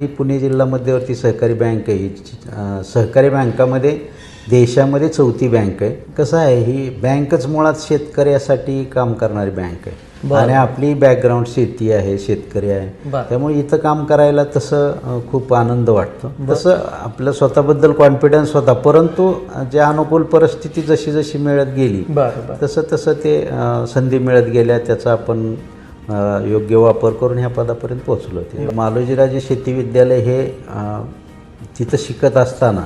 ही पुणे जिल्हा मध्यवर्ती सहकारी बँक आहे. ही सहकारी बँकामध्ये देशामध्ये चौथी बँक आहे. कसं आहे ही बँकच मुळात शेतकऱ्यासाठी काम करणारी बँक आहे. आणि आपली बॅकग्राऊंड शेती आहे शेतकरी आहे. त्यामुळे इथं काम करायला तसं खूप आनंद वाटतो. तसं आपल्या स्वतःबद्दल कॉन्फिडन्स होता परंतु अं, जे अनुकूल परिस्थिती जशी जशी मिळत गेली तसं तसं ते संधी मिळत गेल्या त्याचा आपण योग्य वापर करून ह्या पदापर्यंत पोहोचलो ते. मालोजीराजे शेती विद्यालय हे तिथं शिकत असताना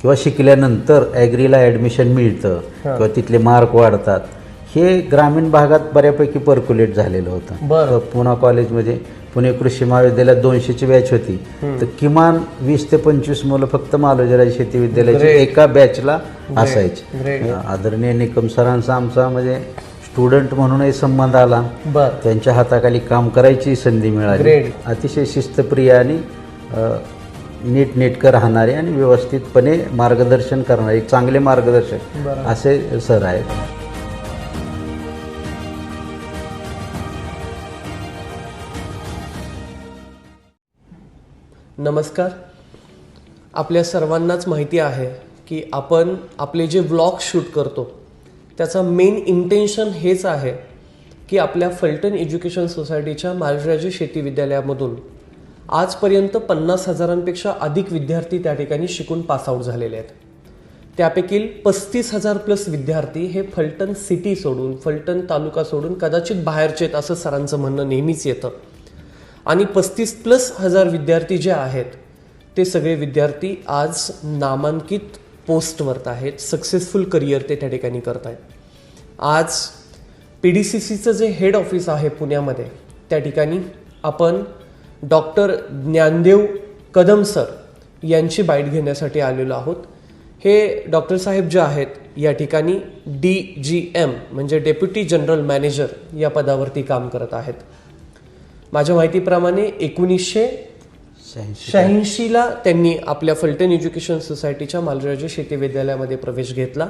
किंवा शिकल्यानंतर ॲग्रीला ॲडमिशन मिळतं किंवा तिथले मार्क वाढतात हे ग्रामीण भागात बऱ्यापैकी पर्क्युलेट झालेलं होतं. पुणा कॉलेजमध्ये पुणे कृषी महाविद्यालयात दोनशेची बॅच होती. तर किमान वीस ते पंचवीस मुलं फक्त मालोजीराजे शेती विद्यालयाची. एका बॅचला असायची. आदरणीय निकम सरांचा आमचा म्हणजे स्टुडंट म्हणूनही संबंध आला. बर. त्यांच्या हाताखाली काम करायची संधी मिळाली. Great. अतिशय शिस्तप्रिय आणि अ, नीटनेटकं राहणारे आणि व्यवस्थितपणे मार्गदर्शन करणारे एक चांगले मार्गदर्शक बरं. असे सर आहेत. नमस्कार. आपल्या सर्वांनाच माहिती आहे की आपण आपले जे व्लॉग शूट करतो त्याचा मेन इंटेन्शन हेच आहे की आपल्या फलटण एज्युकेशन सोसायटीच्या मालराजी शेती विद्यालयामधून आजपर्यंत पन्नास हजारांपेक्षा अधिक विद्यार्थी त्या ठिकाणी शिकून पासआउट झालेले आहेत. त्यापैकी पस्तीस हजार प्लस विद्यार्थी हे फलटण सिटी सोडून फलटण तालुका सोडून कदाचित बाहेरचे आहेत असं सरांचं म्हणणं नेहमीच येतं. आणि पस्तीस प्लस हजार विद्यार्थी जे आहेत ते सगळे विद्यार्थी आज नामांकित पोस्टवर आहेत सक्सेसफुल करिअर ते त्या ठिकाणी करत आहेत आज पी डी सी सीचं जे हेड ऑफिस आहे पुण्यामध्ये त्या ठिकाणी आपण डॉक्टर ज्ञानदेव कदम सर यांची बाईट घेण्यासाठी आलेलो आहोत. हे डॉक्टर साहेब जे आहेत या ठिकाणी डी जी एम म्हणजे डेप्युटी जनरल मॅनेजर या पदावरती काम करत आहेत. माझ्या माहितीप्रमाणे एकोणीसशे शहाऐंशीला त्यांनी आपल्या फलटण एज्युकेशन सोसायटीच्या मालराजी शेती विद्यालयामध्ये प्रवेश घेतला.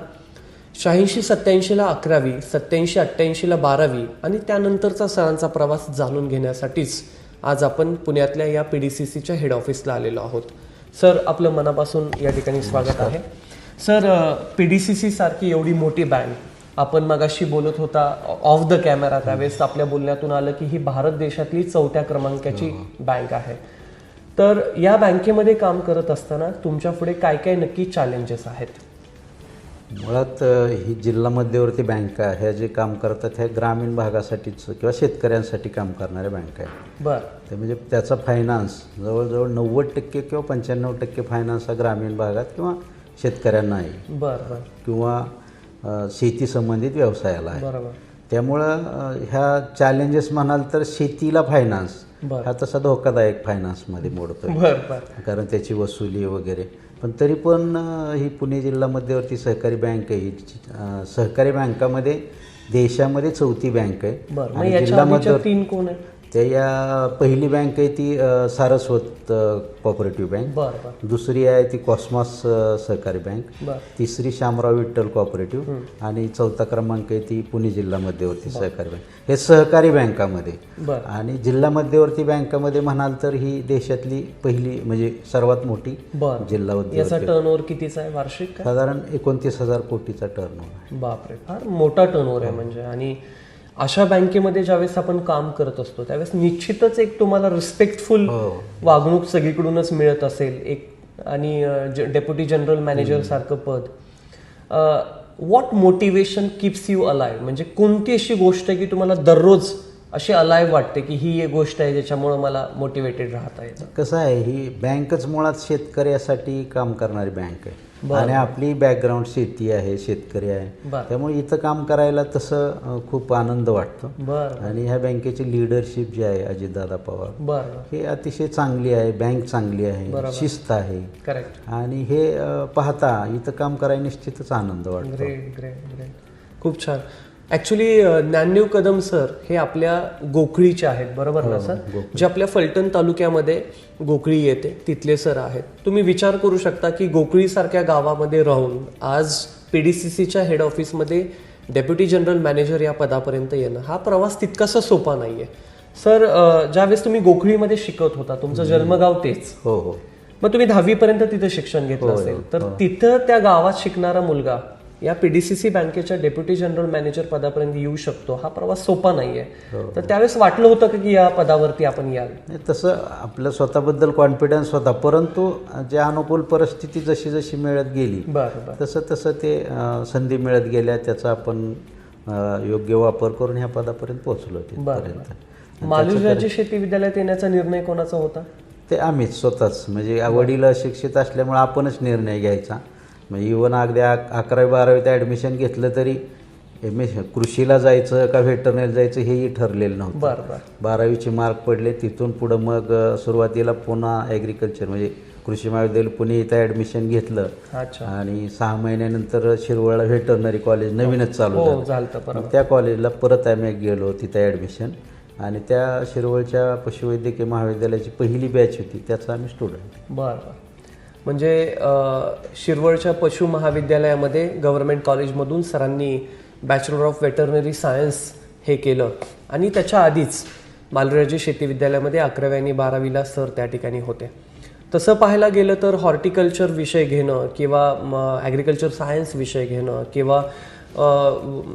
शहाऐंशी सत्याऐंशीला अकरावी सत्याऐंशी अठ्ठ्याऐंशीला बारावी आणि त्यानंतरचा सरांचा प्रवास जाणून घेण्यासाठीच आज आपण पुण्यातल्या या पी डी सी सीच्या हेड ऑफिसला आलेलो आहोत. सर आपलं मनापासून या ठिकाणी स्वागत आहे. Sir P D C C सारखी एवढी मोठी बँक आपण मगाशी बोलत होता ऑफ द कॅमेरा त्यावेळेस आपल्या बोलण्यातून आलं की ही भारत देशातली चौथ्या क्रमांकाची बँक आहे. तर या बँकेमध्ये काम करत असताना तुमच्यापुढे काय काय नक्की चॅलेंजेस आहेत? मुळात ही जिल्हा मध्यवर्ती बँका ह्या जे काम करतात ह्या ग्रामीण भागासाठीच किंवा शेतकऱ्यांसाठी काम करणाऱ्या बँका आहेत. बर. ते म्हणजे त्याचा फायनान्स जवळजवळ नव्वद टक्के किंवा पंच्याण्णव टक्के फायनान्स हा ग्रामीण भागात किंवा शेतकऱ्यांना आहे. बर बर. किंवा शेती संबंधित व्यवसायाला आहे. बरोबर. त्यामुळं ह्या चॅलेंजेस म्हणाल तर शेतीला फायनान्स. हा तसा धोकादायक फायनान्समध्ये मोडतोय. कारण त्याची वसुली वगैरे. पण तरी पण ही पुणे जिल्हा मध्यवर्ती सहकारी बँक आहे. ही सहकारी बँकामध्ये देशामध्ये चौथी बँक आहे. जिल्हा मध्यवर्ती तीन कोण आहे त्या या पहिली बँक आहे ती सारस्वत कॉपरेटिव्ह बँक बर दुसरी आहे ती कॉस्मॉस सहकारी बँक तिसरी शामराव विठ्ठल कॉपरेटिव्ह आणि चौथा क्रमांक आहे ती पुणे जिल्हा मध्यवर्ती सहकारी बँक हे सहकारी बँकामध्ये आणि जिल्हा मध्यवर्ती बँकामध्ये म्हणाल तर ही देशातली पहिली म्हणजे सर्वात मोठी जिल्हा याचा मध्यवर्ती टर्नओव्हर कितीचा आहे? वार्षिक साधारण एकोणतीस हजार कोटीचा टर्न आहे. बापरे फार मोठा टर्नओव्हर आहे म्हणजे. आणि अशा बँकेमध्ये ज्यावेळेस आपण काम करत असतो त्यावेळेस निश्चितच एक तुम्हाला रिस्पेक्टफुल हो. वागणूक सगळीकडूनच मिळत असेल. एक आणि डेप्युटी जनरल मॅनेजर सारखं पद. What motivation keeps you alive म्हणजे कोणती अशी गोष्ट आहे की तुम्हाला दररोज अशी अलाइव वाटते की ही एक गोष्ट आहे ज्याच्यामुळे मला मोटिवेटेड राहता येतं? कसं आहे ही बँकच मुळात शेतकऱ्यासाठी काम करणारी बँक आहे. आणि आपली बॅकग्राऊंड शेती आहे शेतकरी आहे. त्यामुळे इथं काम करायला तसं खूप आनंद वाटतो. आणि ह्या बँकेची लिडरशिप जी आहे अजितदादा पवार हे अतिशय चांगली आहे बँक चांगली आहे शिस्त आहे. करेक्ट आणि हे पाहता इथं काम करायला निश्चितच आनंद वाटतो. खूप छान. ऍक्च्युली ज्ञानदेव कदम सर हे आपल्या गोखळीचे आहेत बरोबर ना सर? जे आपल्या फलटण तालुक्यामध्ये गोखळी येते तिथले सर आहेत. तुम्ही विचार करू शकता की गोखळी सारख्या गावामध्ये राहून आज पीडीसीसीच्या हेड ऑफिसमध्ये डेप्युटी जनरल मॅनेजर या पदापर्यंत येणं हा प्रवास तितकासा सोपा नाहीये. सर अ, ज्यावेळेस तुम्ही गोखळीमध्ये शिकत होता तुमचं जन्मगाव तेच. हो हो. मग तुम्ही दहावी पर्यंत तिथे शिक्षण घेतलं असेल तर तिथं त्या गावात शिकणारा मुलगा या पीडीसीसी बँकेच्या डेप्युटी जनरल मॅनेजर पदापर्यंत येऊ शकतो. हा प्रवास सोपा नाहीये. तर त्यावेळेस वाटलं होतं का या पदावरती आपण याल. नाही तसं आपल्या स्वतःबद्दल कॉन्फिडन्स होता. परंतु जे अनुकूल परिस्थिती जशी जशी मिळत गेली तसं तसं ते संधी मिळत गेल्या. त्याचा आपण योग्य वापर करून ह्या पदापर्यंत पोहोचलो तिथपर्यंत. राज्य शेती विद्यालयात येण्याचा निर्णय कोणाचा होता? ते आम्हीच स्वतःच. म्हणजे वडील अशिक्षित असल्यामुळे आपणच निर्णय घ्यायचा. म्हणजे इवन अगदी अक- अकरावी बारावीत ॲडमिशन घेतलं तरी एम एस कृषीला जायचं का व्हेटरनरीला जायचं हेही ठरलेलं नव्हतं. बरं बरं. बारावीचे मार्क पडले तिथून पुढं मग सुरुवातीला पुन्हा ॲग्रिकल्चर म्हणजे कृषी महाविद्यालय पुणे इथं ॲडमिशन घेतलं. अच्छा. आणि सहा महिन्यानंतर शिरवळला व्हेटरनरी कॉलेज नवीनच चालू हो झालं. मग त्या कॉलेजला परत आम्ही गेलो तिथं ॲडमिशन आणि त्या शिरवळच्या पशुवैद्यकीय महाविद्यालयाची पहिली बॅच होती त्याचा आम्ही स्टुडंट बरं. म्हणजे शिरवळच्या पशु महाविद्यालयामध्ये गव्हर्नमेंट कॉलेजमधून सरांनी बॅचलर ऑफ वेटरनरी सायन्स हे केलं. आणि त्याच्या आधीच मालराजी शेती विद्यालयामध्ये अकरावी आणि बारावीला सर त्या ठिकाणी होते. तसं पाहायला गेलं तर हॉर्टिकल्चर विषय घेणं किंवा ॲग्रिकल्चर सायन्स विषय घेणं किंवा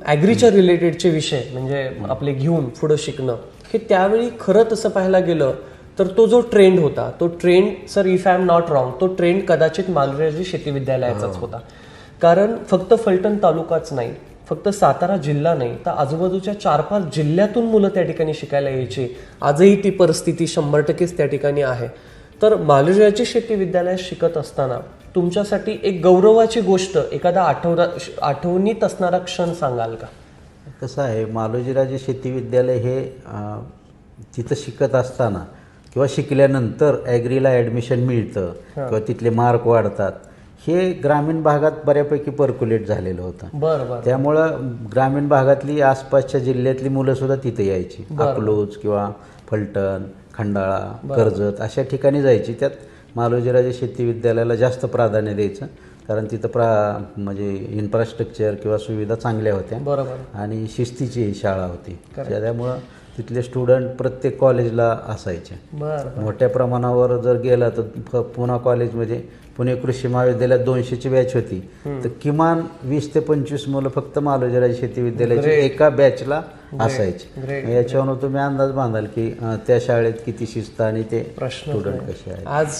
ॲग्रीच्या रिलेटेडचे विषय म्हणजे आपले घेऊन पुढं शिकणं हे त्यावेळी खरं तसं पाहायला गेलं तर तो जो ट्रेंड होता तो trend sir if I am not wrong तो ट्रेंड कदाचित मालराजी शेती विद्यालयाचाच होता. कारण फक्त फलटण तालुकाच नाही फक्त सातारा जिल्हा नाही तर आजूबाजूच्या चार पाच जिल्ह्यातून मुलं त्या ठिकाणी शिकायला यायची. आजही ती परिस्थिती शंभर टक्केच त्या ठिकाणी आहे. तर मालराजी शेती विद्यालयात शिकत असताना तुमच्यासाठी एक गौरवाची गोष्ट एखादा आठवडा आठवणीत असणारा क्षण सांगाल का? कसं आहे मालोजीराजे शेती विद्यालय हे तिथं शिकत असताना किंवा शिकल्यानंतर ॲग्रीला ॲडमिशन मिळतं किंवा तिथले मार्क वाढतात हे ग्रामीण भागात बऱ्यापैकी पर्क्युलेट झालेलं होतं. त्यामुळं ग्रामीण भागातली आसपासच्या जिल्ह्यातली मुलं सुद्धा तिथे यायची. अकलूज किंवा फलटण खंडाळा कर्जत अशा ठिकाणी जायची. त्यात मालोजीराजे शेती विद्यालयाला जास्त प्राधान्य द्यायचं कारण तिथं प्रा म्हणजे इन्फ्रास्ट्रक्चर किंवा सुविधा चांगल्या होत्या. बरोबर आणि शिस्तीची शाळा होती. त्यामुळं तिथले स्टुडंट प्रत्येक कॉलेजला असायचे. मोठ्या प्रमाणावर जर गेला तर पुणा कॉलेज म्हणजे पुणे कृषी महाविद्यालयात दोनशेची बॅच होती. तर किमान वीस ते पंचवीस मुलं फक्त मालोजीराज शेती विद्यालयाची एका बॅचला असायची. याच्यावरून तुम्ही अंदाज बांधाल की त्या शाळेत किती शिस्त आणि ते स्टुडंट कसे आहेत? आज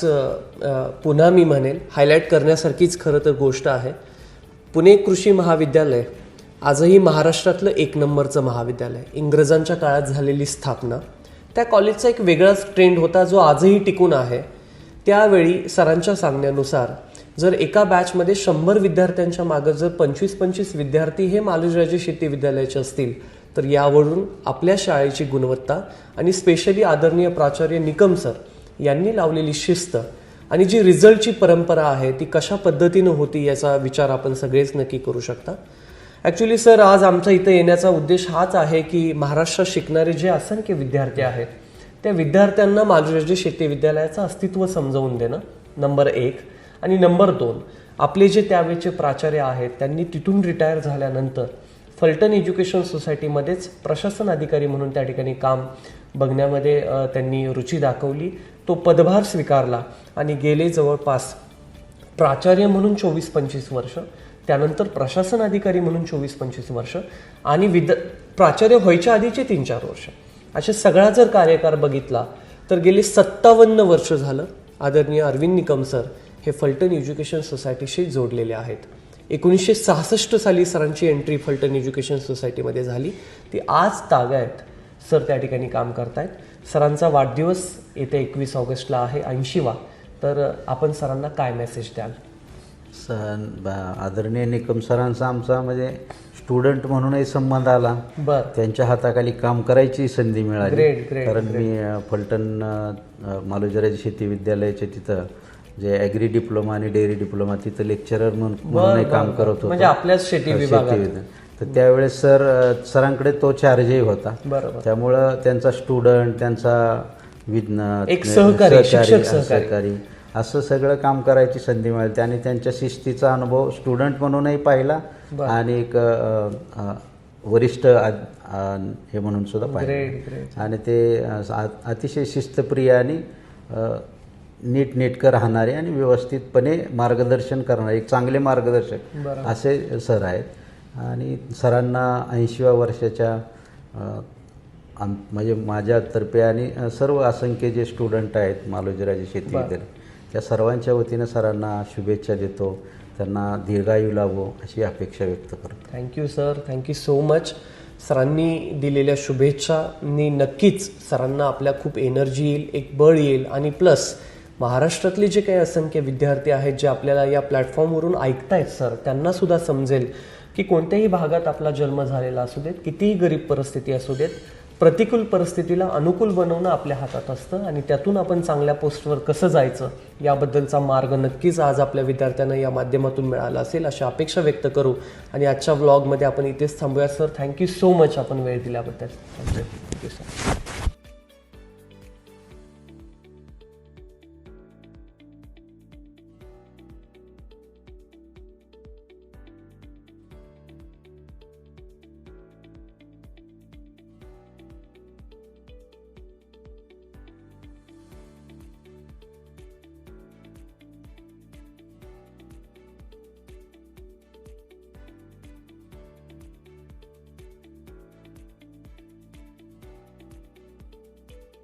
पुन्हा मी म्हणेल हायलाईट करण्यासारखीच खरं तर गोष्ट आहे. पुणे कृषी महाविद्यालय आजही महाराष्ट्रातलं एक नंबरचं महाविद्यालय इंग्रजांच्या काळात झालेली स्थापना त्या कॉलेजचा एक वेगळाच ट्रेंड होता जो आजही टिकून आहे. त्यावेळी सरांच्या सांगण्यानुसार जर एका बॅचमध्ये शंभर विद्यार्थ्यांच्या मागं जर पंचवीस पंचवीस विद्यार्थी हे मालूजराजे शेती विद्यालयाचे असतील तर यावरून आपल्या शाळेची गुणवत्ता आणि स्पेशली आदरणीय प्राचार्य निकम सर यांनी लावलेली शिस्त आणि जी रिझल्टची परंपरा आहे ती कशा पद्धतीनं होती याचा विचार आपण सगळेच नक्की करू शकता. ॲक्च्युली सर आज आमचा इथं येण्याचा उद्देश हाच आहे की महाराष्ट्रात शिकणारे जे असंख्य विद्यार्थी आहेत त्या विद्यार्थ्यांना मालराज्य शेती विद्यालयाचं अस्तित्व समजावून देणं नंबर एक. आणि नंबर दोन आपले जे त्यावेळेचे प्राचार्य आहेत त्यांनी तिथून रिटायर झाल्यानंतर फलटण एज्युकेशन सोसायटीमध्येच प्रशासन अधिकारी म्हणून त्या ठिकाणी काम बघण्यामध्ये त्यांनी रुची दाखवली. तो पदभार स्वीकारला आणि गेले जवळपास प्राचार्य म्हणून चोवीस पंचवीस वर्ष त्यानंतर प्रशासन अधिकारी म्हणून चोवीस पंचवीस वर्ष आणि विद प्राचार्य व्हायच्या आधीचे तीन चार वर्ष. असे सगळा जर कार्यकाळ बघितला तर गेली सत्तावन्न वर्ष झालं आदरणीय अरविंद निकम सर हे फलटण एज्युकेशन सोसायटीशी जोडलेले आहेत. एकोणीसशे सहासष्ट साली सरांची एंट्री फलटण एज्युकेशन सोसायटीमध्ये झाली. ती आज तागायत सर त्या ठिकाणी काम करतायत. सरांचा वाढदिवस येत्या एकवीस ऑगस्टला आहे ऐंशीवा. तर आपण सरांना काय मेसेज द्याल? बा- आदरणीय निकम सरांचा आमचा म्हणजे स्टुडंट म्हणूनही संबंध आला. बर. त्यांच्या हाताखाली काम करायची संधी मिळाली. Great, great, कारण मी अ, फलटण मालोजराजी शेती विद्यालयाचे तिथं जे ॲग्री डिप्लोमा आणि डेअरी डिप्लोमा तिथं लेक्चरर म्हणून म्हणूनही काम करत होतो. म्हणजे आपल्याच शेती शेती विभागात. विद्या- तर त्यावेळेस सर अ, सरांकडे तो चार्जही होता. बरोबर. त्यामुळं त्यांचा स्टुडंट त्यांचा विज्ञ एक सहकारी, शिक्षक सहकारी. सहकारी. असं सगळं काम करायची संधी मिळते आणि त्यांच्या शिस्तीचा अनुभव स्टुडंट म्हणूनही पाहिला आणि एक वरिष्ठ हे म्हणून सुद्धा ग्रेट आणि ते अतिशय शिस्तप्रिय आणि नीटनेटकं राहणारे आणि व्यवस्थितपणे मार्गदर्शन करणारे एक चांगले मार्गदर्शक. असे सर आहेत. आणि सरांना ऐंशीव्या वर्षाच्या आम- म्हणजे माझ्यातर्फे आणि सर्व असंख्य जे स्टुडंट आहेत मालोजीराजे शेती बरं. त्या सर्वांच्या वतीनं सरांना शुभेच्छा देतो. त्यांना दीर्घायू लावो अशी अपेक्षा व्यक्त करतो. Thank you sir thank you so much सरांनी दिलेल्या शुभेच्छांनी नक्कीच सरांना आपल्या खूप एनर्जी येईल एक बळ येईल आणि प्लस महाराष्ट्रातले जे काही असंख्य विद्यार्थी आहेत जे आपल्याला या प्लॅटफॉर्मवरून ऐकतायत सर त्यांना सुद्धा समजेल की कोणत्याही भागात आपला जन्म झालेला असू देत कितीही गरीब परिस्थिती असू देत प्रतिकूल परिस्थितीला अनुकूल बनवणं आपल्या हातात असतं आणि त्यातून आपण चांगल्या पोस्टवर कसं जायचं याबद्दलचा मार्ग नक्कीच आज आपल्या विद्यार्थ्यांना या माध्यमातून मिळाला असेल अशा अपेक्षा व्यक्त करू आणि आजच्या व्लॉगमध्ये आपण इथेच थांबूया. सर थँक्यू सो मच आपण वेळ दिल्याबद्दल. Thank you thank you sir